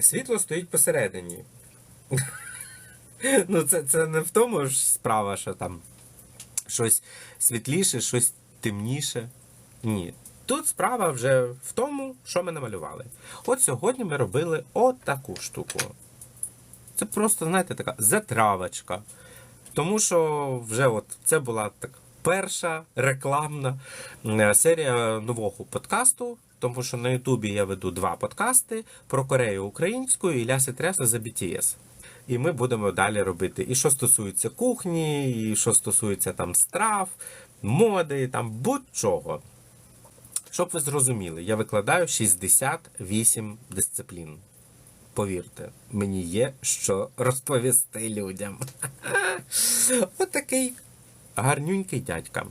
світло стоїть посередині. Ну, це, це не в тому ж справа, що там щось світліше, щось темніше. Ні. Тут справа вже в тому, що ми намалювали. От сьогодні ми робили от штуку. Це просто, знаєте, така затравочка. Тому що вже от це була так перша рекламна е, серія нового подкасту. Тому що на Ютубі я веду два подкасти про Корею українською і Ляси Тряса за BTS. І ми будемо далі робити. І що стосується кухні, і що стосується там страв, моди, там будь-чого. Щоб ви зрозуміли, я викладаю 68 дисциплін. Повірте, мені є що розповісти людям. От такий гарнюнький дядька.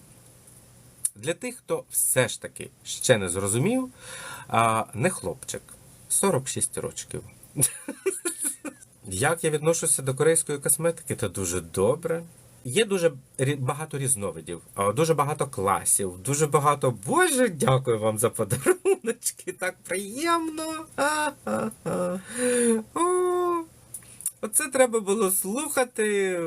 Для тих, хто все ж таки ще не зрозумів, а, не хлопчик, 46 років. Як я відношуся до корейської косметики, то дуже добре. Є дуже багато різновидів, дуже багато класів, дуже багато. Боже, дякую вам за подаруночки, так приємно. Оце треба було слухати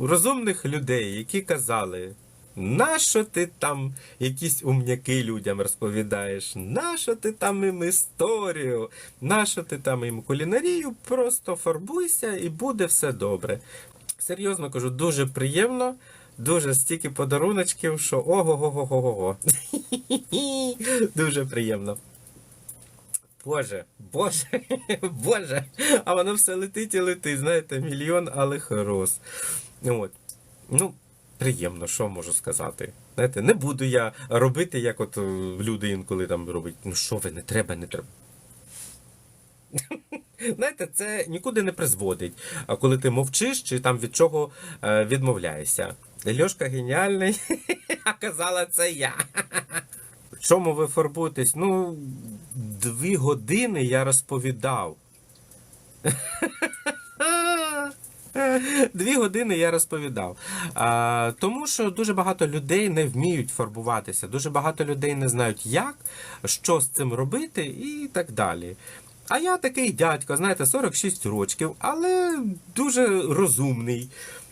розумних людей, які казали. Нащо ти там якісь умняки людям розповідаєш? Нащо ти там їм історію? Нащо ти там їм кулінарію? Просто фарбуйся і буде все добре. Серйозно кажу, дуже приємно, дуже стільки подаруночків, що ого-го-го-го-го. Дуже приємно. Боже, Боже, Боже, а воно все летить і летить, знаєте, мільйон алих роз. От. Ну, приємно, що можу сказати. Знаєте, не буду я робити, як от е, люди інколи там роблять. Ну що ви, не треба, не треба. Знаєте, це нікуди не призводить, а коли ти мовчиш чи там від чого е, відмовляєшся. Льошка геніальний, а казала це я. Чому ви фарбуєтесь? Ну, дві години я розповідав. Дві години я розповідав. Тому що дуже багато людей не вміють фарбуватися, дуже багато людей не знають, як, що з цим робити і так далі. А я такий дядько, знаєте, 46 років, але дуже розумний,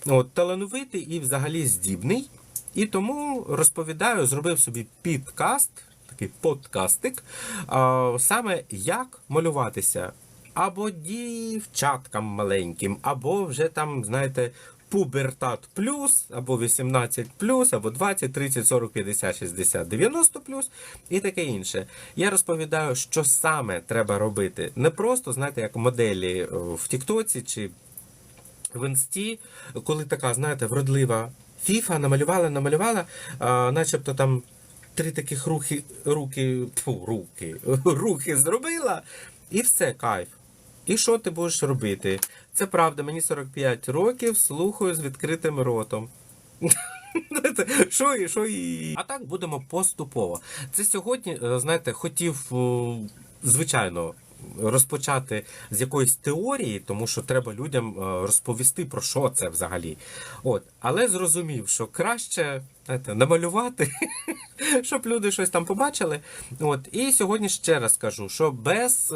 от, талановитий і взагалі здібний. І тому розповідаю, зробив собі підкаст, такий подкастик, саме як малюватися. Або дівчаткам маленьким, або вже там, знаєте, пубертат плюс, або 18 плюс, або 20, 30, 40, 50, 60, 90 плюс і таке інше. Я розповідаю, що саме треба робити. Не просто, знаєте, як моделі е, в Тіктоці чи в інсті, коли така, знаєте, вродлива фіфа намалювала, намалювала, а, начебто там три таких рухи, руки, фу, руки, рухи зробила, і все, кайф. І що ти будеш робити? Це правда, мені 45 років, слухаю з відкритим ротом. Що і що і. А так будемо поступово. Це сьогодні, е, знаєте, хотів, е, звичайно, розпочати з якоїсь теорії, тому що треба людям е, розповісти про що це взагалі. От, але зрозумів, що краще знаєте, намалювати, щоб люди щось там побачили. От, і сьогодні ще раз кажу, що без.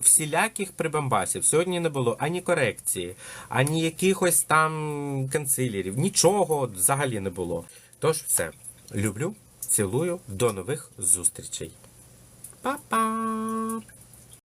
Всіляких прибамбасів. Сьогодні не було ані корекції, ані якихось там канцилерів. Нічого взагалі не було. Тож все. Люблю, цілую, до нових зустрічей. Па-па!